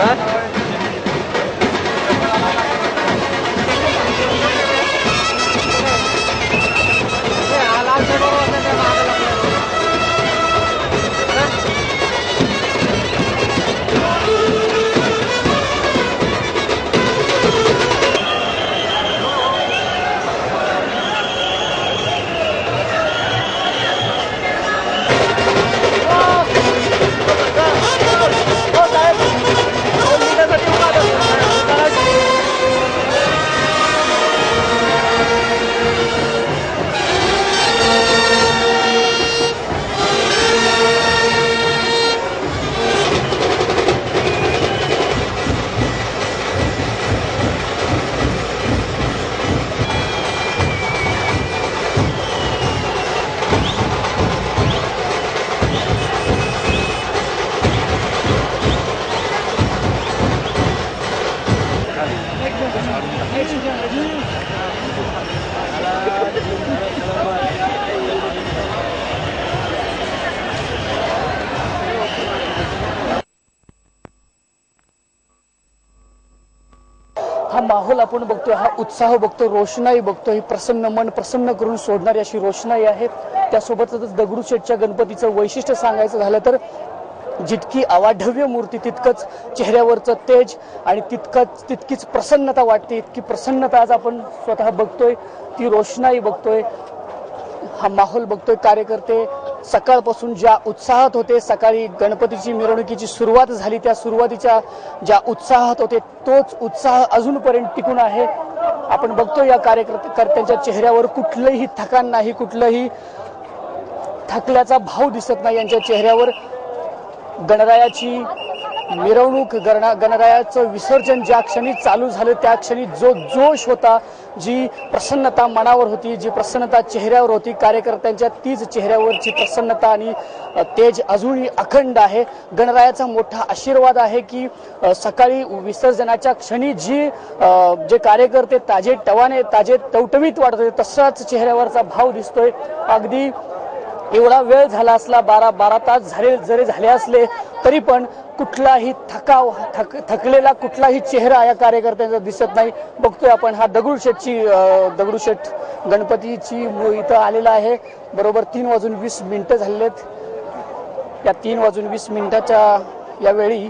Good. हा माहोल आपण बघतोय हा उत्साह बघतो रोषणाई बघतो ही प्रसन्न मन प्रसन्न करून सोडणारी अशी रोषणाई आहे. त्यासोबतच दगडूशेठच्या गणपतीचं वैशिष्ट्य सांगायचं झालं तर जितकी अवाढव्य मूर्ती तितकंच चेहऱ्यावरचं तेज आणि तितकंच तितकीच प्रसन्नता वाटते. इतकी प्रसन्नता आज आपण स्वतः बघतोय ती रोषणाई बघतोय. हा माहोल बघतोय कार्यकर्ते सकाळपासून ज्या उत्साहात होते सकाळी गणपतीची मिरवणुकीची सुरुवात झाली त्या सुरुवातीच्या ज्या उत्साहात होते तोच उत्साह अजूनपर्यंत टिकून आहे. आपण बघतो या कार्यकर्त्यांच्या चेहऱ्यावर कुठलंही थकान नाही कुठलंही थकल्याचा भाव दिसत नाही यांच्या चेहऱ्यावर. गणरायाची मिरवणूक गणरा गणरायाचं विसर्जन ज्या क्षणी चालू झालं त्या क्षणी जो जोश होता जी प्रसन्नता मनावर होती जी प्रसन्नता चेहऱ्यावर होती कार्यकर्त्यांच्या तीच चेहऱ्यावरची प्रसन्नता आणि तेज अजूनही अखंड आहे. गणरायाचा मोठा आशीर्वाद आहे की सकाळी विसर्जनाच्या क्षणी जी जे कार्यकर्ते ताजे टवाने ताजे टवटवीत वाटत होते तसाच चेहऱ्यावरचा भाव दिसतोय. अगदी एवढा वेळ झाला असला बारा बारा तास झाले जरी झाले असले तरी पण कुठलाही थकाव थक थकलेला कुठलाही चेहरा या कार्यकर्त्यांचा दिसत नाही. बघतोय आपण हा दगडूशेठची दगडूशेठ गणपतीची इथं आलेला आहे. बरोबर तीन वाजून वीस मिनटं झालेत. या तीन वाजून वीस मिनिटाच्या या वेळी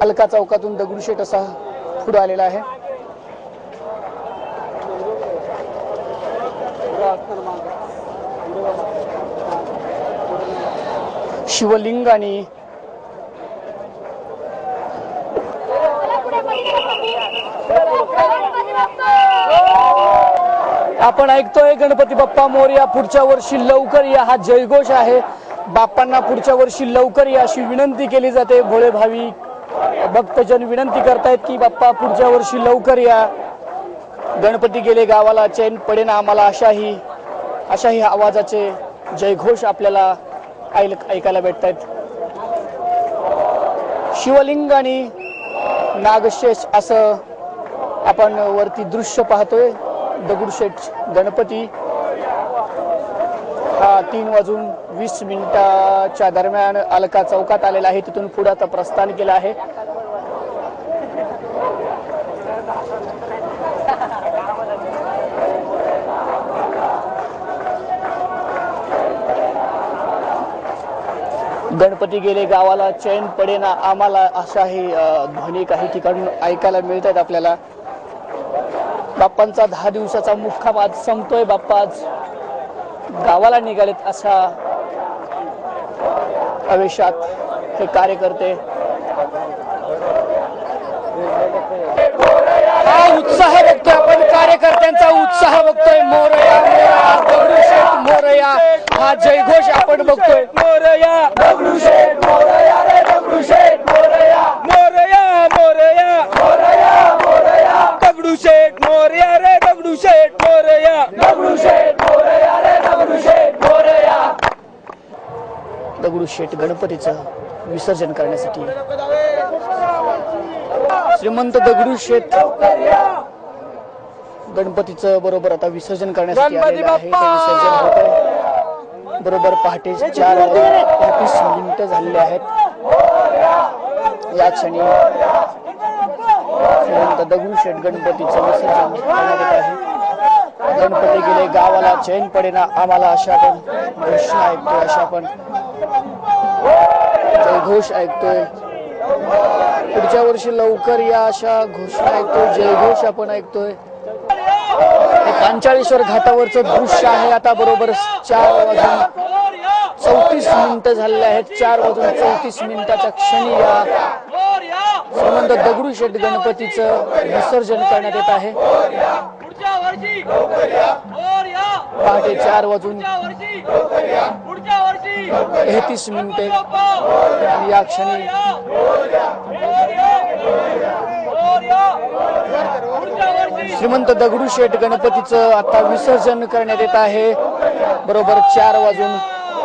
अलका चौकातून दगडूशेठ असा पुढं आलेला आहे. शिवलिंग आणि आपण ऐकतोय गणपती बाप्पा मोरया पुढच्या वर्षी लवकर या. हा जयघोष आहे. बाप्पांना पुढच्या वर्षी लवकर या अशी विनंती केली जाते. भोळे भाविक भक्तजन विनंती करतायत की बाप्पा पुढच्या वर्षी लवकर या. गणपती गेले गावाला चैन पडेन आम्हाला अशाही अशाही आवाजाचे जयघोष आपल्याला ऐक ऐकायला भेटत आहेत शिवलिंग आणि नागशेष असं आपण वरती दृश्य पाहतोय. दगडूशेठ गणपती. हा तीन वाजून वीस मिनिटाच्या दरम्यान अलका चौकात आलेला आहे. तिथून पुढे आता प्रस्थान केलं आहे. गणपती गेले गावाला चैन पडेना आम्हाला अशाही ध्वनी काही ठिकाण ऐकायला मिळत आहेत आपल्याला. बाप्पांचा दहा दिवसाचा मुक्काम आज संपतोय बाप्पा आज गावाला निघालेत अशा आवेशात हे कार्यकर्ते. हा उत्साह व्यक्त कार्यकर्त्यांचा उत्साह बघतोय. मोरया मोरया दगडूशेठ मोरया. हा जयघोष आपण बघतोय. मोरया दगडूशेठ मोरया रे दगडूशेठ मोरया. मोरया मोरया. मोरया मोरया. दगडूशेठ मोरया रे दगडूशेठ मोरया. दगडूशेठ मोरया रे दगडूशेठ मोरया. दगडूशेठ गणपतीचं विसर्जन करण्यासाठी. श्रीमंत दगडूशेठ गणपतीचं बरोबर आता विसर्जन करण्यासाठी आलेलं आहे. ते! विसर्जन बरोबर पहाटे चार तेहतीस मिनिटं झालेले आहेत. या क्षणी दगडूशेठ गणपतीचं विसर्जन करण्यात येत आहे. गणपती गेले गावाला चैन पडेना आम्हाला अशा आपण घोषणा ऐकतोय अशा आपण जयघोष ऐकतोय. पुढच्या वर्षी लवकर या अशा घोषणा ऐकतोय जयघोष आपण ऐकतोय. पांचाळेश्वर कांचाळेश्वर घाटावरचं दृश्य आहे. आता बरोबर चार वाजून चौतीस मिनिटं झालेले आहेत. चार वाजून चौतीस मिनिटाच्या क्षणी या श्रीमंत दगडूशेठ गणपतीचं विसर्जन करण्यात येत आहे. पहाटे चार वाजून तेहतीस मिनिटे. या क्षणी श्रीमंत दगडूशेठ गणपतीचं आता विसर्जन करण्यात येत आहे. बरोबर चार वाजून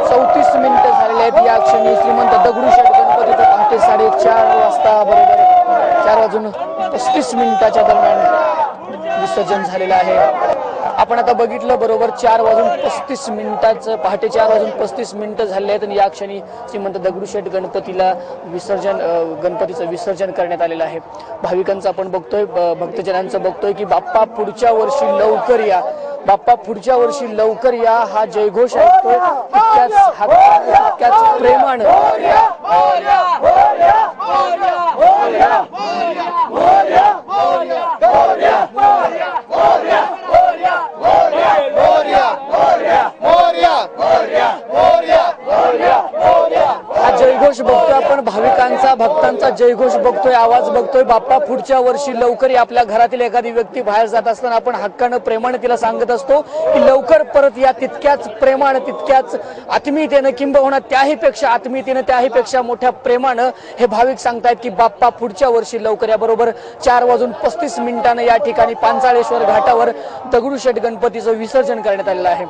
चौतीस मिनिटं झालेले आहेत. या क्षणी श्रीमंत दगडूशेठ गणपतीचं पहाटे साडेचार वाजता बरोबर चार वाजून पस्तीस मिनिटाच्या दरम्यान विसर्जन झालेलं आहे. आपण आता बघितलं बरोबर चार वाजून पस्तीस मिनिटाचं पहाटे चार वाजून पस्तीस मिनिटं झाले आहेत आणि या क्षणी श्रीमंत दगडूशेठ गणपतीला विसर्जन गणपतीचं विसर्जन करण्यात आलेलं आहे भाविकांचं आपण बघतोय भक्तजनांचं बघतोय की बाप्पा पुढच्या वर्षी लवकर या बाप्पा पुढच्या वर्षी लवकर या हा जयघोष ऐकतो तितक्याच हात तितक्याच प्रेमानं हा जयघोष बघतोय आपण भाविकांचा भक्तांचा जयघोष बघतोय आवाज बघतोय. बाप्पा पुढच्या वर्षी लवकर आपल्या घरातील एखादी व्यक्ती बाहेर जात असताना आपण हक्कानं प्रेमाने तिला सांगत असतो की लवकर परत या तितक्याच प्रेमानं तितक्याच आत्मीयतेनं किंबहुना त्याही पेक्षा आत्मीयतेनं त्याही पेक्षा मोठ्या प्रेमानं हे भाविक सांगतायत की बाप्पा पुढच्या वर्षी लवकर या. बरोबर चार वाजून पस्तीस मिनिटानं या ठिकाणी पांचाळेश्वर घाटावर दगडूशेठ गणपतीचं विसर्जन करण्यात आलेलं आहे.